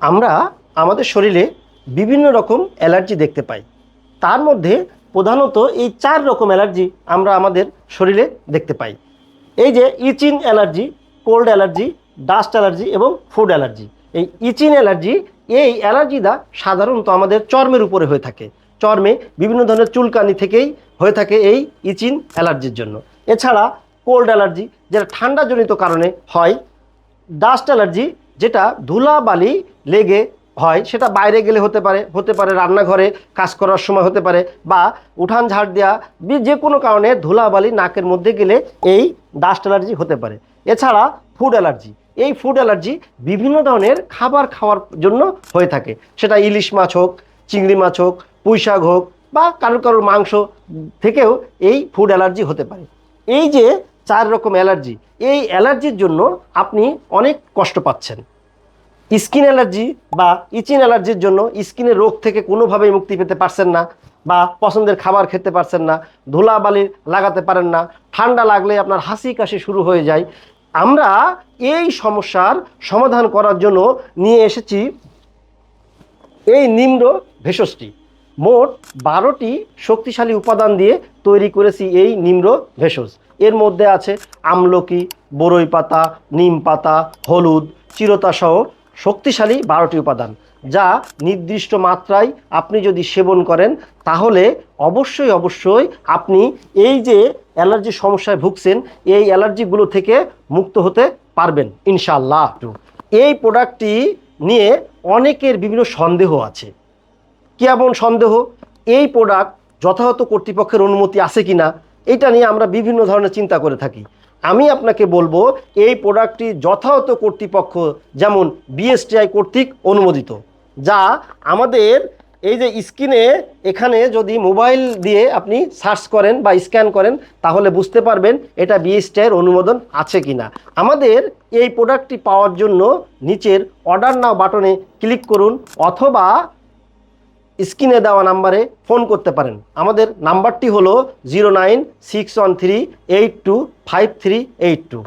আমরা আমাদের শরীরে বিভিন্ন রকম অ্যালার্জি দেখতে পাই। তার মধ্যে প্রধানত এই চার রকম অ্যালার্জি আমরা আমাদের শরীরে দেখতে পাই। এই যে itching allergy, cold allergy, dust allergy এবং ফুড অ্যালার্জি। এই ইচিন অ্যালার্জি, এই অ্যালার্জিটা সাধারণত আমাদের চর্মের উপরে হয়ে থাকে। চর্মে বিভিন্ন ধরনের চুলকানি থেকেই হয়ে থাকে এই ইচিন অ্যালার্জির জন্য। এছাড়া কোল্ড অ্যালার্জি, যেটা ঠান্ডাজনিত কারণে হয়, ডাস্ট অ্যালার্জি যেটা ধুলাবালি লেগে হয়, সেটা বাইরে গেলে হতে পারে হতে পারে রান্নাঘরে কাজ করার সময় হতে পারে বা উঠান ঝাড় দেওয়া যে কোনো কারণে ধুলাবালি নাকের মধ্যে গেলে এই ডাস্ট অ্যালার্জি হতে পারে। এছাড়া ফুড অ্যালার্জি, এই ফুড অ্যালার্জি বিভিন্ন ধরনের খাবার খাওয়ার জন্য হয়ে থাকে। সেটা ইলিশ মাছ হোক, চিংড়ি মাছ হোক, পুঁই শাক হোক বা কারোর কারোর মাংস থেকেও এই ফুড অ্যালার্জি হতে পারে। এই যে চার রকম অ্যালার্জি। এই অ্যালার্জির জন্য আপনি অনেক কষ্ট পাচ্ছেন। স্কিন অ্যালার্জি বা ইচিন অ্যালার্জির জন্য স্কিনের রোগ থেকে কোনোভাবেই মুক্তি পেতে পারছেন না বা পছন্দের খাবার খেতে পারছেন না, ধুলাবালি লাগাতে পারেন না, ঠান্ডা লাগলে আপনার হাসি কাশি শুরু হয়ে যায়। আমরা এই সমস্যার সমাধান করার জন্য নিয়ে এসেছি এই নিম্র ভেষজটি। মোট বারোটি শক্তিশালী উপাদান দিয়ে তৈরি করেছি এই নিম্র ভেষজ। এর মধ্যে আছে আমলকি, বরই পাতা, নিম পাতা, হলুদ চিরতাসহ শক্তিশালী বারোটি উপাদান, যা নির্দিষ্ট মাত্রায় আপনি যদি সেবন করেন, তাহলে অবশ্যই অবশ্যই আপনি এই যে অ্যালার্জি সমস্যায় ভুগছেন, এই অ্যালার্জিগুলো থেকে মুক্ত হতে পারবেন ইনশাল্লাহ এই প্রোডাক্টটি নিয়ে অনেকের বিভিন্ন সন্দেহ আছে। কেমন সন্দেহ? এই প্রোডাক্ট যথাযথ কর্তৃপক্ষের অনুমতি আছে কি না এটা নিয়ে আমরা বিভিন্ন ধরনের চিন্তা করে থাকি। আমি আপনাকে বলব, এই প্রোডাক্টটি যথাযথ কর্তৃপক্ষ, যেমন বিএসটিআই কর্তৃক অনুমোদিত, যা আমাদের এই যে স্ক্রিনে এখানে যদি মোবাইল দিয়ে আপনি সার্চ করেন বা স্ক্যান করেন, তাহলে বুঝতে পারবেন এটা বিএসটিআইয়ের অনুমোদন আছে কি না আমাদের এই প্রোডাক্টটি পাওয়ার জন্য নিচের অর্ডার নাও বাটনে ক্লিক করুন, অথবা স্ক্রিনে দেওয়া নাম্বারে ফোন করতে পারেন। আমাদের নাম্বারটি হলো zero nine six one three eight two five three eight two.